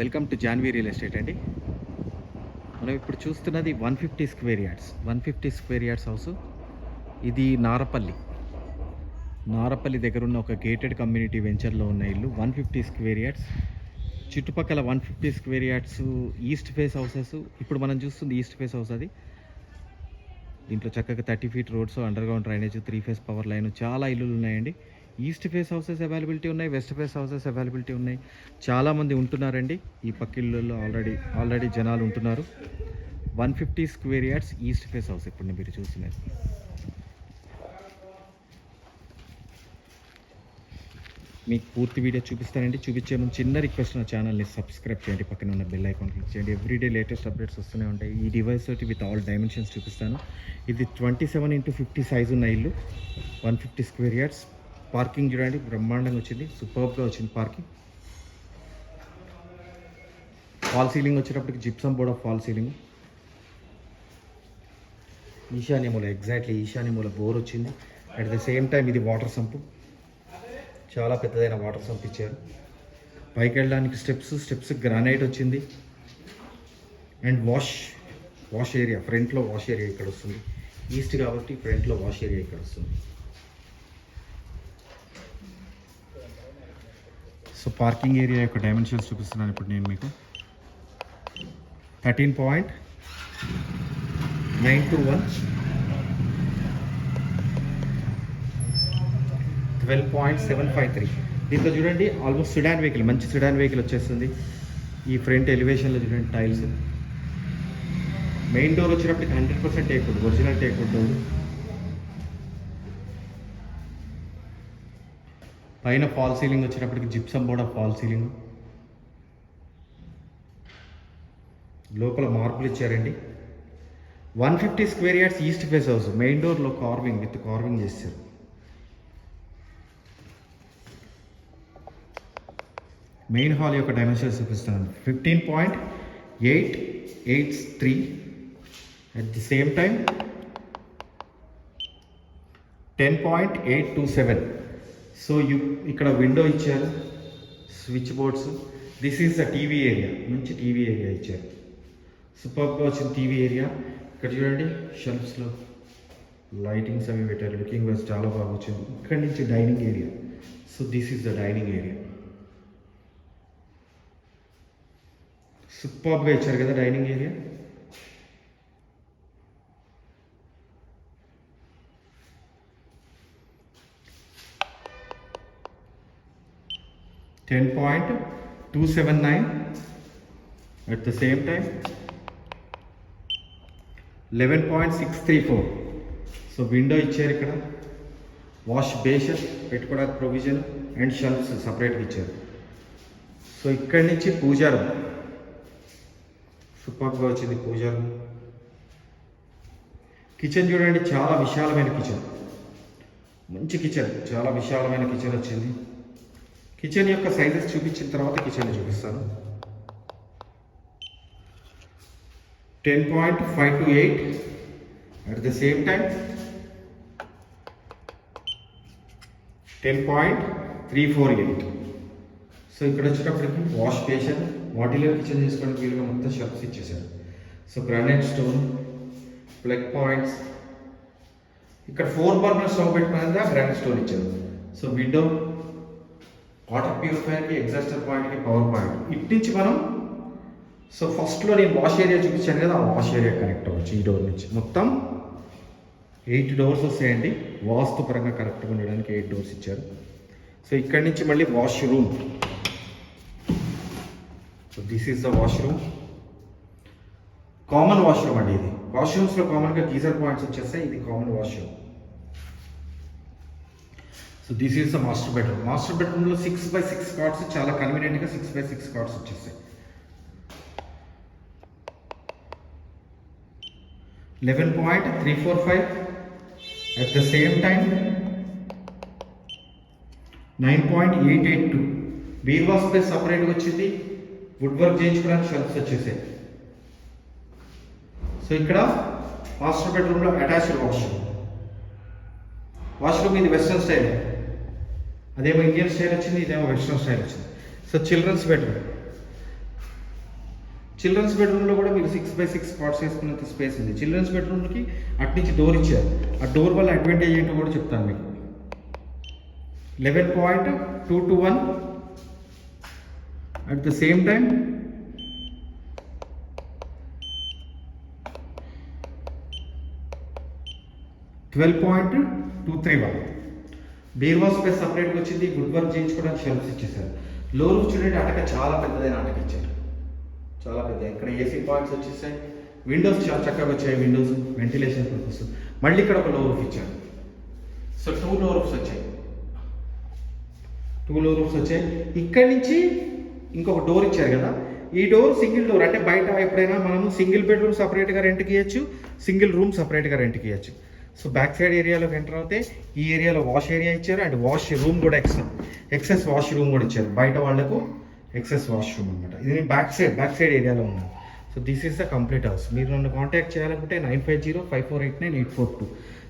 Welcome to Janvi real estate అండి. మనం ఇప్పుడు చూస్తున్నది one fifty square yards. One fifty square yards house. ఇది నారపల్లి. నారపల్లి దగ్గర ఉన్న ఒక గేటెడ్ కమ్యూనిటీ వెంచర్లో ఉన్న ఇల్లు. One fifty square yards. చుట్టుపక్కల one fifty square yards east face houses. ఇప్పుడు మనం చూస్తుంది ఈస్ట్ ఫేస్ హౌస్ అది. దీంట్లో చక్కగా thirty feet roads under ground drainage three phase power line చాలా ఇల్లులు ఉన్నాయండి. ఈస్ట్ ఫేస్ హౌసెస్ అవైలబిలిటీ ఉన్నాయి వెస్ట్ ఫేస్ హౌసెస్ అవైలబిలిటీ ఉన్నాయి. చాలామంది ఉంటున్నారండి. ఈ పక్కిళ్ళల్లో ఆల్రెడీ ఆల్రెడీ జనాలు ఉంటున్నారు. One fifty square yards east face house ఇప్పుడు మీరు చూసినది మీకు పూర్తి వీడియో చూపిస్తానండి. చూపించే ముందు చిన్న రిక్వెస్ట్ నా ఛానల్ని సబ్స్క్రైబ్ చేయండి. పక్కన ఉన్న బెల్ ఐకాన్ క్లిక్ చేయండి. ఎవ్రీడే లేటెస్ట్ అప్డేట్స్ వస్తూనే ఉంటాయి. ఈ డివైస్ తోటి విత్ ఆల్ డైమెన్షన్స్ చూపిస్తాను. ఇది twenty seven into fifty size ఉన్న ఇల్లు. One fifty square yards. Parking చూడండి బ్రహ్మాండంగా వచ్చింది సూపర్గా వచ్చింది పార్కింగ్ ఫాల్ సీలింగ్ వచ్చేటప్పటికి gypsum board of fall ceiling ఈశాన్య మూల ఎగ్జాక్ట్లీ ఈశాన్య మూల బోర్ వచ్చింది. అట్ ద సేమ్ టైం ఇది వాటర్ సంపు చాలా పెద్దదైన వాటర్ సంప్ ఇచ్చారు. పైకి వెళ్ళడానికి స్టెప్స్ స్టెప్స్ గ్రానైట్ వచ్చింది. అండ్ వాష్ వాష్ ఏరియా ఫ్రంట్లో వాష్ ఏరియా ఇక్కడ వస్తుంది. ఈస్ట్ కాబట్టి ఫ్రంట్లో వాష్ ఏరియా ఇక్కడ వస్తుంది. సో పార్కింగ్ ఏరియా యొక్క డైమెన్షన్స్ చూపిస్తున్నాను ఇప్పుడు నేను మీకు. Thirteen point nine two one. Twelve point seven five three. దీంట్లో చూడండి ఆల్మోస్ట్ సిడాన్ వెహికల్ మంచి సిడాన్ వెహికల్ వచ్చేస్తుంది. ఈ ఫ్రంట్ ఎలివేషన్లో చూడండి టైల్స్ మెయిన్ డోర్ వచ్చినప్పటికి hundred percent teak original teak door పైన ఫాల్ సీలింగ్ వచ్చినప్పటికి జిప్సమ్ బోర్డ్ ఫాల్ సీలింగ్. లోపల మార్పులు ఇచ్చారండి. One fifty square yards east face house main డోర్లో carving with carving చేశారు. మెయిన్ హాల్ యొక్క డైమెన్షన్స్ చూపిస్తున్నాను fifteen point eight eight three at the same time ten point eight two seven. So you ఇక్కడ window ఇచ్చారు switch boards this is the TV area మంచి TV area ఇచ్చారు. సూపర్గా వచ్చిన TV area ఇక్కడ చూడండి షెల్ఫ్స్లో లైటింగ్స్ అవి పెట్టారు. లుకింగ్ వైజ్ చాలా బాగా వచ్చింది. ఇక్కడ నుంచి dining area so this is the dining area సూపర్గా ఇచ్చారు కదా dining area ten point two seven nine at the same time eleven point six three four so window ఇచ్చారు ఇక్కడ. వాష్ బేషన్ పెట్టుకోవడానికి ప్రొవిజన్ అండ్ షెల్ఫ్స్ సపరేట్గా ఇచ్చారు. So ఇక్కడి నుంచి పూజారం సూపర్గా వచ్చింది పూజారం కిచెన్ చూడండి చాలా విశాలమైన కిచెన్. మంచి కిచెన్ చాలా విశాలమైన కిచెన్ వచ్చింది. కిచెన్ యొక్క సైజెస్ చూపించిన తర్వాత కిచెన్ చూపిస్తాను. Ten point five two eight at the same time ten point three four eight. So ఇక్కడ వచ్చేటప్పటికి వాష్ బేషన్ వాటిలో కిచెన్ చేసుకోవడానికి వీలుగా మొత్తం షర్ట్స్ ఇచ్చేసారు so granite stone plug points. ఇక్కడ ఫోర్ బర్నర్ స్టవ్ పెట్టుకునేది గ్రానైట్ స్టోన్ ఇచ్చారు సో విండో వాటర్ ప్యూరిఫైర్కి ఎగ్జాస్టర్ పాయింట్కి పవర్ పాయింట్. ఇటు నుంచి మనం సో ఫస్ట్లో నేను వాష్ ఏరియా చూపించాను కదా ఆ వాష్ ఏరియా కనెక్ట్ అవ్వచ్చు ఈ డోర్ నుంచి. మొత్తం ఎయిట్ డోర్స్ వస్తాయండి. వాస్తు పరంగా కరెక్ట్గా ఉండడానికి ఎయిట్ డోర్స్ ఇచ్చారు. సో ఇక్కడి నుంచి మళ్ళీ washroom. So this is the washroom. Common washroom అండి ఇది. వాష్రూమ్స్లో కామన్గా గీజర్ పాయింట్స్ వచ్చేస్తాయి. ఇది common washroom. So this is the master bedroom master బెడ్రూమ్లో సిక్స్ బై సిక్స్ కార్డ్స్ చాలా కన్వీనియంట్గా సిక్స్ బై సిక్స్ కార్డ్స్ వచ్చేస్తాయి eleven point three four five at the same time nine point eight eight two బీర్వా space సపరేట్గా వచ్చింది. Wood work చేయించుకోవడానికి shelves వచ్చేసాయి. So ఇక్కడ master బెడ్రూమ్లో అటాచ్డ్ వాష్రూమ్ వాష్రూమ్ ఇది వెస్ట్రన్ స్టైల్ అదేమో ఇండియన్ స్టైల్ వచ్చింది ఇదేమో వెస్ట్రన్ స్టైల్ వచ్చింది. సో చిల్డ్రన్స్ బెడ్రూమ్ చిల్డ్రన్స్ బెడ్రూమ్లో కూడా మీరు సిక్స్ బై సిక్స్ స్పాట్స్ వేసుకున్నంత స్పేస్ ఉంది. చిల్డ్రన్స్ బెడ్రూమ్కి అటు నుంచి డోర్ ఇచ్చారు. ఆ డోర్ వల్ల అడ్వాంటేజ్ ఏంటో కూడా చెప్తాను మీకు. Eleven point two two one at the same time twelve point two three one బీర్వా space సపరేట్గా వచ్చింది గుడ్ వర్క్ చేయించుకోవడానికి షెల్ఫ్స్ ఇచ్చేసారు లో రూఫ్ చూడండి అటక చాలా పెద్దదైన అటక ఇచ్చారు. చాలా పెద్ద ఇక్కడ ఏసీ పాయింట్స్ వచ్చేసాయి విండోస్ చాలా చక్కగా వచ్చాయి విండోస్ వెంటిలేషన్ పర్పస్ మళ్ళీ ఇక్కడ ఒక లో రూఫ్ ఇచ్చారు. సో టూ లో రూఫ్స్ వచ్చాయి. టూ లో రూమ్స్ వచ్చాయి. ఇక్కడి నుంచి ఇంకొక డోర్ ఇచ్చారు కదా. ఈ డోర్ సింగిల్ డోర్ అంటే బయట ఎప్పుడైనా మనము సింగిల్ బెడ్రూమ్ సపరేట్గా రెంట్కి ఇవ్వచ్చు సింగిల్ రూమ్ సపరేట్గా రెంట్కి ఇవ్వచ్చు సో బ్యాక్ సైడ్ ఏరియాలోకి ఎంటర్ అవుతే ఈ ఏరియాలో వాష్ ఏరియా ఇచ్చారు అండ్ వాష్ రూమ్ కూడా ఎక్సెస్ ఎక్సెస్ వాష్ రూమ్ కూడా ఇచ్చారు. బయట వాళ్ళకు ఎక్సెస్ వాష్ రూమ్ అనమాట ఇది బ్యాక్ సైడ్ బ్యాక్ సైడ్ ఏరియాలో ఉన్నాను. So this is the complete house మీరు నన్ను కాంటాక్ట్ చేయాలనుకుంటే nine five zero five four eight nine eight four two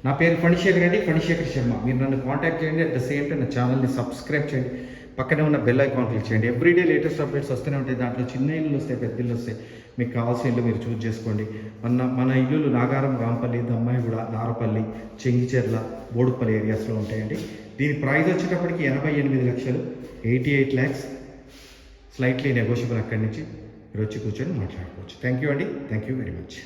నా పేరు ఫణిశేఖర్ అండి ఫణిశేఖర్ శర్మ. మీరు నన్ను కాంటాక్ట్ చేయండి అట్ ద సేమ్ టైం నా ఛానల్ని సబ్స్క్రైబ్ చేయండి. పక్కనే ఉన్న బెల్ ఐకాన్ క్లిక్ చేయండి. ఎవ్రీడే లేటెస్ట్ అప్డేట్స్ వస్తూనే ఉంటాయి. దాంట్లో చిన్న ఇల్లు వస్తాయి పెద్ద ఇల్లు వస్తాయి. మీకు కావాల్సిన ఇల్లు మీరు చూస్ చేసుకోండి. మన మన ఇల్లులు నాగారం రాంపల్లి దమ్మాయిగూడ నారపల్లి చెంగిచెర్ల బోడుపల్లి ఏరియాస్లో ఉంటాయండి. దీని ప్రైస్ వచ్చేటప్పటికి ఎనభై ఎనిమిది లక్షలు eighty eight lakhs slightly negotiable అక్కడి నుంచి. మీరు వచ్చి కూర్చొని మాట్లాడుకోవచ్చు. థ్యాంక్ యూ అండి. Thank you very much